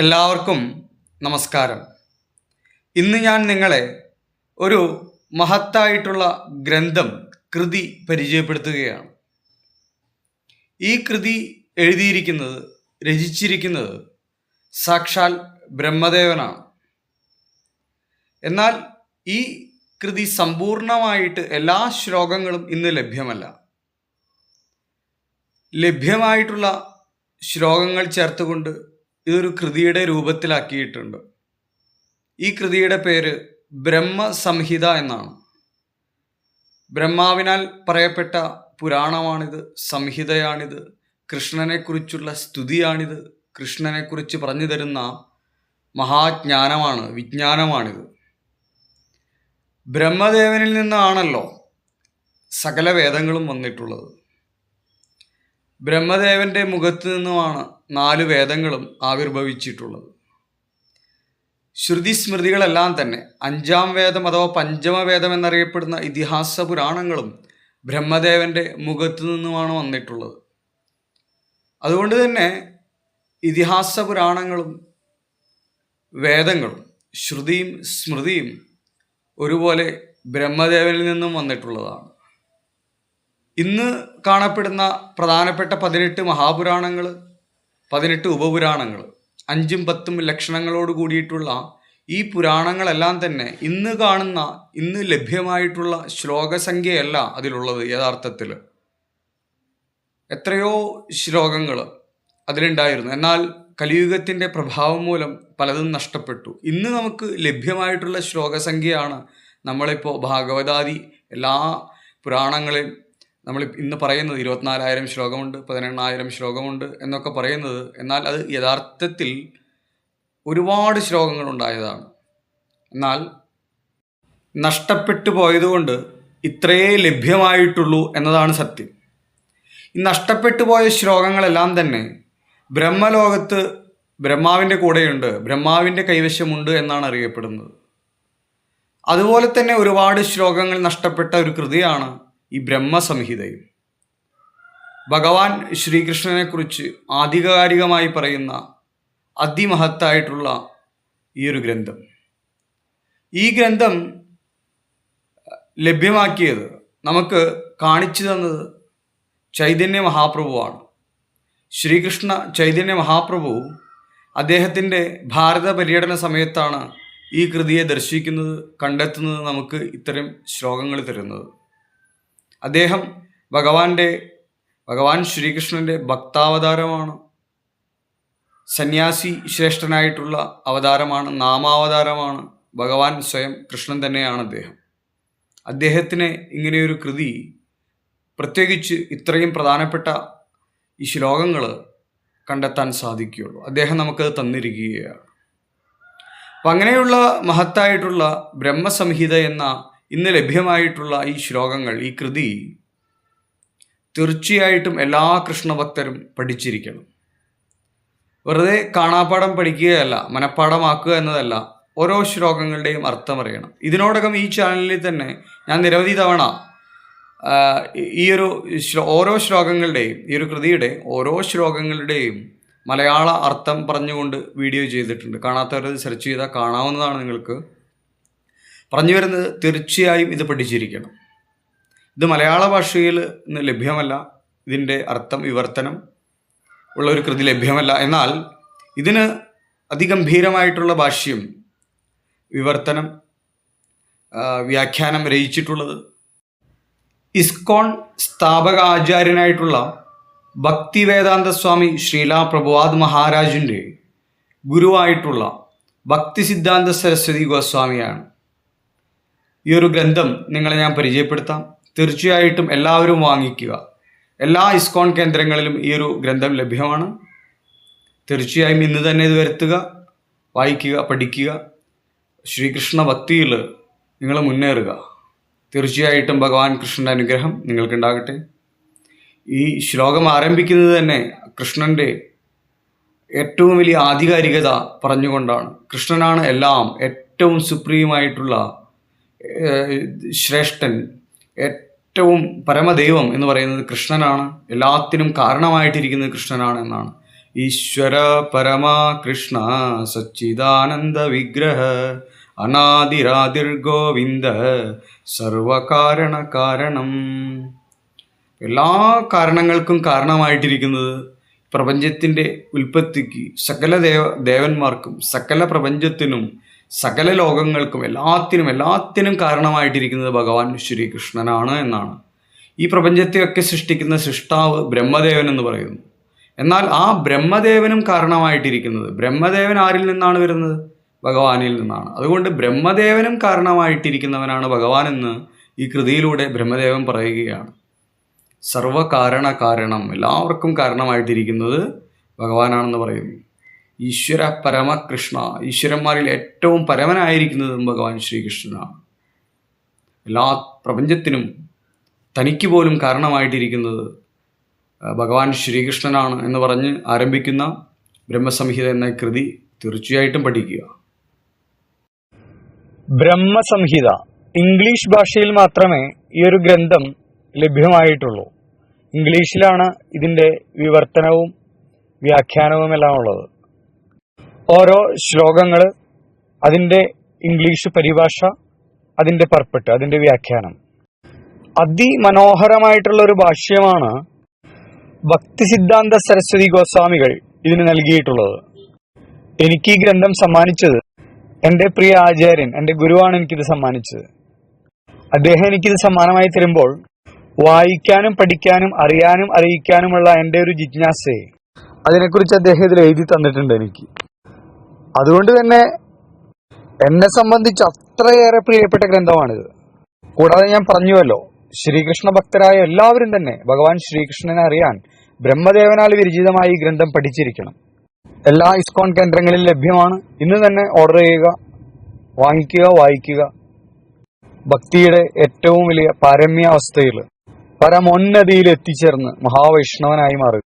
എല്ലാവർക്കും നമസ്കാരം. ഇന്ന് ഞാൻ നിങ്ങളെ ഒരു മഹത്തായിട്ടുള്ള ഗ്രന്ഥം കൃതി പരിചയപ്പെടുത്തുകയാണ്. ഈ കൃതി എഴുതിയിരിക്കുന്നത് രചിച്ചിരിക്കുന്നത് സാക്ഷാൽ ബ്രഹ്മദേവനാണ്. എന്നാൽ ഈ കൃതി സമ്പൂർണമായിട്ട് എല്ലാ ശ്ലോകങ്ങളും ഇന്ന് ലഭ്യമല്ല. ലഭ്യമായിട്ടുള്ള ശ്ലോകങ്ങൾ ചേർത്തുകൊണ്ട് ഇതൊരു കൃതിയുടെ രൂപത്തിലാക്കിയിട്ടുണ്ട്. ഈ കൃതിയുടെ പേര് ബ്രഹ്മ സംഹിത എന്നാണ്. ബ്രഹ്മാവിനാൽ പറയപ്പെട്ട പുരാണമാണിത് സംഹിതയാണിത് കൃഷ്ണനെക്കുറിച്ചുള്ള സ്തുതിയാണിത് കൃഷ്ണനെക്കുറിച്ച് പറഞ്ഞു തരുന്ന മഹാജ്ഞാനമാണ് വിജ്ഞാനമാണിത്. ബ്രഹ്മദേവനിൽ നിന്നാണല്ലോ സകല വേദങ്ങളും വന്നിട്ടുള്ളത്. ബ്രഹ്മദേവന്റെ മുഖത്ത് നിന്നുമാണ് നാല് വേദങ്ങളും ആവിർഭവിച്ചിട്ടുള്ളത്. ശ്രുതി സ്മൃതികളെല്ലാം തന്നെ അഞ്ചാം വേദം അഥവാ പഞ്ചമവേദം എന്നറിയപ്പെടുന്ന ഇതിഹാസ പുരാണങ്ങളും ബ്രഹ്മദേവന്റെ മുഖത്ത് നിന്നുമാണ് വന്നിട്ടുള്ളത്. അതുകൊണ്ട് തന്നെ ഇതിഹാസ പുരാണങ്ങളും വേദങ്ങളും ശ്രുതിയും സ്മൃതിയും ഒരുപോലെ ബ്രഹ്മദേവനിൽ നിന്നും വന്നിട്ടുള്ളതാണ്. ഇന്ന് കാണപ്പെടുന്ന പ്രധാനപ്പെട്ട പതിനെട്ട് മഹാപുരാണങ്ങൾ പതിനെട്ട് ഉപപുരാണങ്ങൾ അഞ്ചും പത്തും ലക്ഷണങ്ങളോട് കൂടിയിട്ടുള്ള ഈ പുരാണങ്ങളെല്ലാം തന്നെ ഇന്ന് കാണുന്ന ഇന്ന് ലഭ്യമായിട്ടുള്ള ശ്ലോകസംഖ്യയല്ല അതിലുള്ളത് യഥാർത്ഥത്തിൽ. എത്രയോ ശ്ലോകങ്ങൾ അതിലുണ്ടായിരുന്നു. എന്നാൽ കലിയുഗത്തിന്റെ പ്രഭാവം മൂലം പലതും നഷ്ടപ്പെട്ടു. ഇന്ന് നമുക്ക് ലഭ്യമായിട്ടുള്ള ശ്ലോകസംഖ്യയാണ് നമ്മളിപ്പോൾ ഭാഗവതാദി എല്ലാ പുരാണങ്ങളെയും നമ്മൾ ഇന്ന് പറയുന്നത് ഇരുപത്തിനാലായിരം ശ്ലോകമുണ്ട് പതിനെണ്ണായിരം ശ്ലോകമുണ്ട് എന്നൊക്കെ പറയുന്നത് എന്നാൽ അത് യഥാർത്ഥത്തിൽ ഒരുപാട് ശ്ലോകങ്ങൾ ഉണ്ടായതാണ്. എന്നാൽ നഷ്ടപ്പെട്ടു പോയതുകൊണ്ട് ഇത്രയേ ലഭ്യമായിട്ടുള്ളൂ എന്നതാണ് സത്യം. ഈ നഷ്ടപ്പെട്ടു പോയ ശ്ലോകങ്ങളെല്ലാം തന്നെ ബ്രഹ്മലോകത്ത് ബ്രഹ്മാവിന്റെ കൂടെയുണ്ട് ബ്രഹ്മാവിന്റെ കൈവശമുണ്ട് എന്നാണ് അറിയപ്പെടുന്നത്. അതുപോലെ തന്നെ ഒരുപാട് ശ്ലോകങ്ങൾ നഷ്ടപ്പെട്ട ഒരു കൃതിയാണ് ഈ ബ്രഹ്മസംഹിതയും. ഭഗവാൻ ശ്രീകൃഷ്ണനെക്കുറിച്ച് ആധികാരികമായി പറയുന്ന അതിമഹത്തായിട്ടുള്ള ഈ ഒരു ഗ്രന്ഥം. ഈ ഗ്രന്ഥം ലഭ്യമാക്കിയത് നമുക്ക് കാണിച്ചു തന്നത് ചൈതന്യ മഹാപ്രഭുവാണ്. ശ്രീകൃഷ്ണ ചൈതന്യ മഹാപ്രഭു അദ്ദേഹത്തിന്റെ ഭാരത പര്യടന സമയത്താണ് ഈ കൃതിയെ ദർശിക്കുന്നത് കണ്ടെത്തുന്നത് നമുക്ക് ഇത്തരം ശ്ലോകങ്ങൾ തരുന്നത്. അദ്ദേഹം ഭഗവാന്റെ ഭഗവാൻ ശ്രീകൃഷ്ണന്റെ ഭക്താവതാരമാണ്. സന്യാസി ശ്രേഷ്ഠനായിട്ടുള്ള അവതാരമാണ് നാമാവതാരമാണ് ഭഗവാൻ സ്വയം കൃഷ്ണൻ തന്നെയാണ് അദ്ദേഹം. അദ്ദേഹത്തിന് ഇങ്ങനെയൊരു കൃതി പ്രത്യേകിച്ച് ഇത്രയും പ്രധാനപ്പെട്ട ഈ ശ്ലോകങ്ങൾ കണ്ടെത്താൻ സാധിക്കുകയുള്ളൂ. അദ്ദേഹം നമുക്കത് തന്നിരിക്കുകയാണ്. അപ്പം അങ്ങനെയുള്ള മഹത്തായിട്ടുള്ള ബ്രഹ്മസംഹിത എന്ന ഇന്ന് ലഭ്യമായിട്ടുള്ള ഈ ശ്ലോകങ്ങൾ ഈ കൃതി തീർച്ചയായിട്ടും എല്ലാ കൃഷ്ണഭക്തരും പഠിച്ചിരിക്കണം. വെറുതെ കാണാപാഠം പഠിക്കുകയല്ല മനഃപ്പാടമാക്കുക എന്നതല്ല ഓരോ ശ്ലോകങ്ങളുടെയും അർത്ഥം അറിയണം ഇതിനോടകം ഈ ചാനലിൽ തന്നെ ഞാൻ നിരവധി തവണ ഈ ഒരു ഓരോ ശ്ലോകങ്ങളുടെയും ഈ ഒരു കൃതിയുടെ ഓരോ ശ്ലോകങ്ങളുടെയും മലയാള അർത്ഥം പറഞ്ഞുകൊണ്ട് വീഡിയോ ചെയ്തിട്ടുണ്ട്. കാണാത്തവരത് സെർച്ച് ചെയ്താൽ കാണാവുന്നതാണ് നിങ്ങൾക്ക്. പറഞ്ഞു വരുന്നത് തീർച്ചയായും ഇത് പഠിച്ചിരിക്കണം. ഇത് മലയാള ഭാഷയിൽ ഇന്ന് ലഭ്യമല്ല. ഇതിന്റെ അർത്ഥം വിവർത്തനം ഉള്ള ഒരു കൃതി ലഭ്യമല്ല. എന്നാൽ ഇതിന് അതിഗംഭീരമായിട്ടുള്ള ഭാഷ്യം വിവർത്തനം വ്യാഖ്യാനം രചിച്ചിട്ടുള്ളത് ഇസ്കോൺ സ്ഥാപക ആചാര്യനായിട്ടുള്ള ഭക്തി വേദാന്ത സ്വാമി ശ്രീലാ പ്രഭുവാദ് മഹാരാജിന്റെ ഗുരുവായിട്ടുള്ള ഭക്തി സിദ്ധാന്ത സരസ്വതി ഗോസ്വാമിയാണ്. ഈ ഒരു ഗ്രന്ഥം നിങ്ങളെ ഞാൻ പരിചയപ്പെടുത്താം. തീർച്ചയായിട്ടും എല്ലാവരും വാങ്ങിക്കുക. എല്ലാ ഇസ്കോൺ കേന്ദ്രങ്ങളിലും ഈ ഒരു ഗ്രന്ഥം ലഭ്യമാണ്. തീർച്ചയായും ഇന്ന് തന്നെ ഇത് വരുത്തുക വായിക്കുക പഠിക്കുക. ശ്രീകൃഷ്ണ ഭക്തിയിൽ നിങ്ങൾ മുന്നേറുക. തീർച്ചയായിട്ടും ഭഗവാൻ കൃഷ്ണന്റെ അനുഗ്രഹം നിങ്ങൾക്കുണ്ടാകട്ടെ. ഈ ശ്ലോകം ആരംഭിക്കുന്നത് തന്നെ കൃഷ്ണന്റെ ഏറ്റവും വലിയ ആധികാരികത പറഞ്ഞുകൊണ്ടാണ്. കൃഷ്ണനാണ് എല്ലാം ഏറ്റവും സുപ്രീമായിട്ടുള്ള ശ്രേഷ്ഠൻ ഏറ്റവും പരമദൈവം എന്ന് പറയുന്നത് കൃഷ്ണനാണ്. എല്ലാത്തിനും കാരണമായിട്ടിരിക്കുന്നത് കൃഷ്ണനാണ് എന്നാണ്. ഈശ്വര പരമാ കൃഷ്ണ സച്ചിദാനന്ദ വിഗ്രഹ അനാദിരാതിർഗോവിന്ദ സർവകാരണ കാരണം. എല്ലാ കാരണങ്ങൾക്കും കാരണമായിട്ടിരിക്കുന്നത് പ്രപഞ്ചത്തിന്റെ ഉൽപ്പത്തിക്ക് സകല ദേവ ദേവന്മാർക്കും സകല പ്രപഞ്ചത്തിനും സകല ലോകങ്ങൾക്കും എല്ലാത്തിനും എല്ലാത്തിനും കാരണമായിട്ടിരിക്കുന്നത് ഭഗവാൻ ശ്രീകൃഷ്ണനാണ് എന്നാണ്. ഈ പ്രപഞ്ചത്തെയൊക്കെ സൃഷ്ടിക്കുന്ന സൃഷ്ടാവ് ബ്രഹ്മദേവൻ എന്ന് പറയുന്നു. എന്നാൽ ആ ബ്രഹ്മദേവനും കാരണമായിട്ടിരിക്കുന്നത് ബ്രഹ്മദേവൻ ആരിൽ നിന്നാണ് വരുന്നത്? ഭഗവാനിൽ നിന്നാണ്. അതുകൊണ്ട് ബ്രഹ്മദേവനും കാരണമായിട്ടിരിക്കുന്നവനാണ് ഭഗവാൻ എന്ന് ഈ കൃതിയിലൂടെ ബ്രഹ്മദേവൻ പറയുകയാണ്. സർവകാരണ കാരണം എല്ലാവർക്കും കാരണമായിട്ടിരിക്കുന്നത് ഭഗവാനാണെന്ന് പറയുന്നു. ഈശ്വര പരമകൃഷ്ണ ഈശ്വരന്മാരിൽ ഏറ്റവും പരമനായിരിക്കുന്നതും ഭഗവാൻ ശ്രീകൃഷ്ണനാണ്. എല്ലാ പ്രപഞ്ചത്തിനും തനിക്ക് പോലും കാരണമായിട്ടിരിക്കുന്നത് ഭഗവാൻ ശ്രീകൃഷ്ണനാണ് എന്ന് പറഞ്ഞ് ആരംഭിക്കുന്ന ബ്രഹ്മസംഹിത എന്ന കൃതി തീർച്ചയായിട്ടും പഠിക്കുക. ബ്രഹ്മസംഹിത ഇംഗ്ലീഷ് ഭാഷയിൽ മാത്രമേ ഈ ഒരു ഗ്രന്ഥം ലഭ്യമായിട്ടുള്ളൂ. ഇംഗ്ലീഷിലാണ് ഇതിന്റെ വിവർത്തനവും വ്യാഖ്യാനവും എല്ലാം ഉള്ളത്. ഓരോ ശ്ലോകങ്ങൾ അതിന്റെ ഇംഗ്ലീഷ് പരിഭാഷ അതിന്റെ പർപ്പട്ട് അതിന്റെ വ്യാഖ്യാനം. അതിമനോഹരമായിട്ടുള്ള ഒരു ഭാഷ്യമാണ് ഭക്തി സിദ്ധാന്ത സരസ്വതി ഗോസ്വാമികൾ ഇതിന് നൽകിയിട്ടുള്ളത്. എനിക്ക് ഈ ഗ്രന്ഥം സമ്മാനിച്ചത് എന്റെ പ്രിയ ആചാര്യൻ എന്റെ ഗുരുവാണ് എനിക്കിത് സമ്മാനിച്ചത്. അദ്ദേഹം എനിക്കിത് സമ്മാനമായി തരുമ്പോൾ വായിക്കാനും പഠിക്കാനും അറിയാനും അറിയിക്കാനുമുള്ള എന്റെ ഒരു ജിജ്ഞാസയെ അതിനെക്കുറിച്ച് അദ്ദേഹം ഇതിൽ എഴുതി തന്നിട്ടുണ്ട് എനിക്ക്. അതുകൊണ്ട് തന്നെ എന്നെ സംബന്ധിച്ച് അത്രയേറെ പ്രിയപ്പെട്ട ഗ്രന്ഥമാണിത്. കൂടാതെ ഞാൻ പറഞ്ഞുവല്ലോ ശ്രീകൃഷ്ണ ഭക്തരായ എല്ലാവരും തന്നെ ഭഗവാൻ ശ്രീകൃഷ്ണനെ അറിയാൻ ബ്രഹ്മദേവനാൽ വിരചിതമായ ഈ ഗ്രന്ഥം പഠിച്ചിരിക്കണം. എല്ലാ ഇസ്കോൺ കേന്ദ്രങ്ങളിലും ലഭ്യമാണ്. ഇന്ന് തന്നെ ഓർഡർ ചെയ്യുക വാങ്ങിക്കുക വായിക്കുക. ഭക്തിയുടെ ഏറ്റവും വലിയ പാരമ്യാവസ്ഥയിൽ പരമോന്നതിയിൽ എത്തിച്ചേർന്ന് മഹാവൈഷ്ണവനായി മാറുക.